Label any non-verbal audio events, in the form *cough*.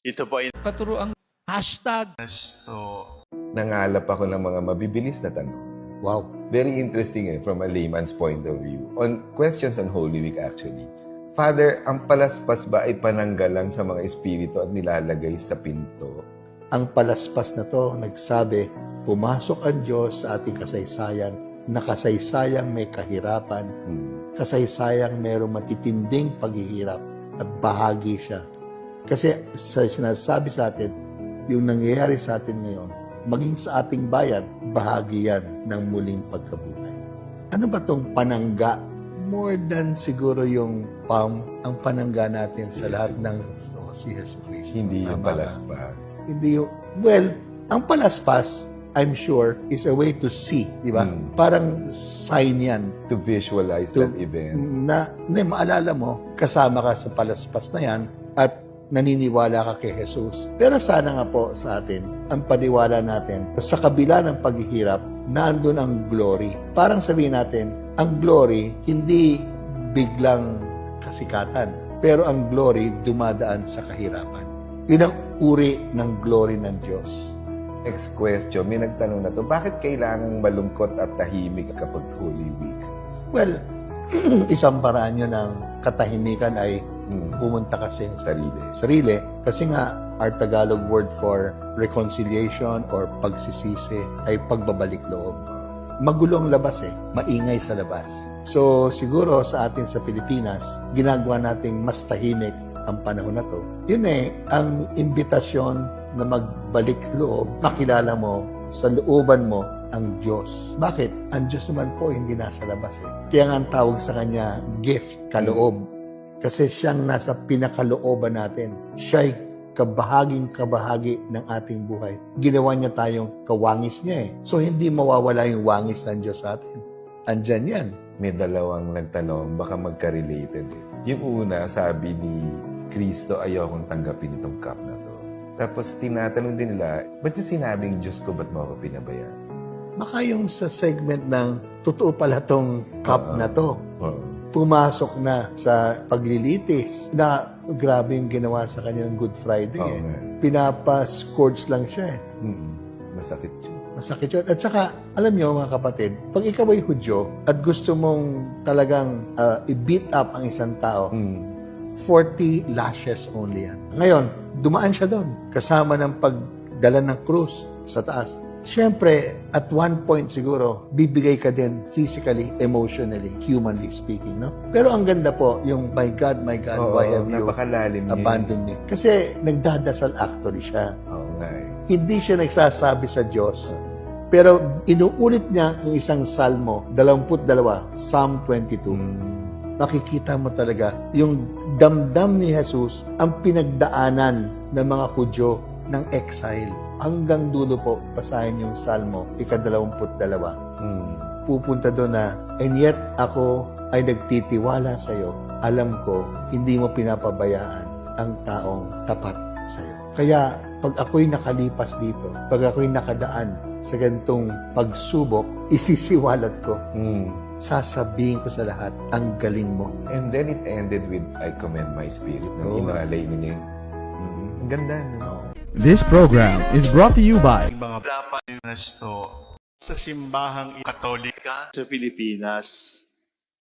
Ito po ay katuruang hashtag Nesto. Nangalap ako ng mga mabibilis na tanong. Wow. Very interesting eh, from a layman's point of view. On questions on Holy Week actually. Father, ang palaspas ba ay pananggalang sa mga espiritu at nilalagay sa pinto? Ang palaspas na to, nagsabi, pumasok ang Diyos sa ating kasaysayan, na kasaysayang may kahirapan, Hmm. kasaysayang mayroong matitinding paghihirap at bahagi siya. Kasi sa sinasabi sa atin, yung nangyayari sa atin ngayon, maging sa ating bayan, bahagi yan ng muling pagkabuhay. Ano ba tong panangga? More than siguro yung palm, ang panangga natin sa lahat ng oh, si Jesus Christ. Hindi yung palaspas. Hindi yung, well, ang palaspas, I'm sure, is a way to see, di ba? Mm. Parang sign yan To visualize To- that event. na, na maalala mo, kasama ka sa palaspas na yan at naniniwala ka kay Jesus. Pero sana nga po sa atin, ang paniwala natin, sa kabila ng paghihirap, nandun ang glory. Parang sabihin natin, ang glory, hindi biglang kasikatan. Pero ang glory, dumadaan sa kahirapan. Yun ang uri ng glory ng Diyos. Next question, may nagtanong na to, bakit kailangang malungkot at tahimik kapag Holy Week? Well, *clears throat* isang paraan yun ng katahimikan ay Hmm. pumunta kasi Sarili. sarili kasi nga our Tagalog word for reconciliation or pagsisisi ay pagbabalik loob. Magulo ang labas eh, maingay sa labas. So siguro sa atin sa Pilipinas, ginagawa nating mas tahimik ang panahon na to. Yun eh, ang imbitasyon na magbalik loob, makilala mo sa looban mo ang Diyos. Bakit? Ang Diyos naman po hindi nasa labas eh. Kaya nga ang tawag sa Kanya, gift, kaloob. Kasi siyang nasa pinakalooban natin. Siya'y kabahaging kabahagi ng ating buhay. Ginawa niya tayong kawangis niya eh. So hindi mawawala yung wangis ng Diyos sa atin. Andyan yan. May dalawang nagtanong, baka magka-related eh. Yung una, sabi ni Kristo, ayokong tanggapin itong cup na to. Tapos tinatanong din nila, ba't yung sinabing Diyos ko, ba't mo ako pinabayaan? Baka yung sa segment ng totoo pala tong cup Oo. na to. Oo. Pumasok na sa paglilitis na grabe yung ginawa sa kanya ng Good Friday Oo eh. Pinapa-scourge lang siya eh. Mm-mm. Masakit yun. Masakit yun. At saka, alam niyo mga kapatid, pag ikaw ay Hudyo at gusto mong talagang uh, i-beat up ang isang tao, Mm. 40 lashes only yan. Ngayon, dumaan siya doon kasama ng pagdala ng krus sa taas. Siyempre, at one point siguro, bibigay ka din physically, emotionally, humanly speaking, no? Pero ang ganda po, yung, my God, my God, Oo, why have you napakalalim niya. abandoned me? Kasi nagdadasal actually siya Oo nga eh. hindi siya nagsasabi sa Diyos. Pero inuulit niya ang isang salmo, 22, Psalm 22. Mm. Makikita mo talaga yung damdam ni Jesus ang pinagdaanan ng mga Hudyo ng exile. Hanggang dulo po, basahin yung salmo, ika-22. Mm. Pupunta doon na, and yet ako ay nagtitiwala sa iyo. Alam ko, hindi mo pinapabayaan ang taong tapat sa iyo. Kaya, pag ako'y nakalipas dito, pag ako'y nakadaan sa ganitong pagsubok, *laughs* isisiwalat ko, Mm. sasabihin ko sa lahat, ang galing mo. And then it ended with, I commend my spirit. Nang Oo. inalay mo niya. Ang ganda, no? This program is brought to you by Mga dapat Nesto sa simbahang katolika sa Pilipinas.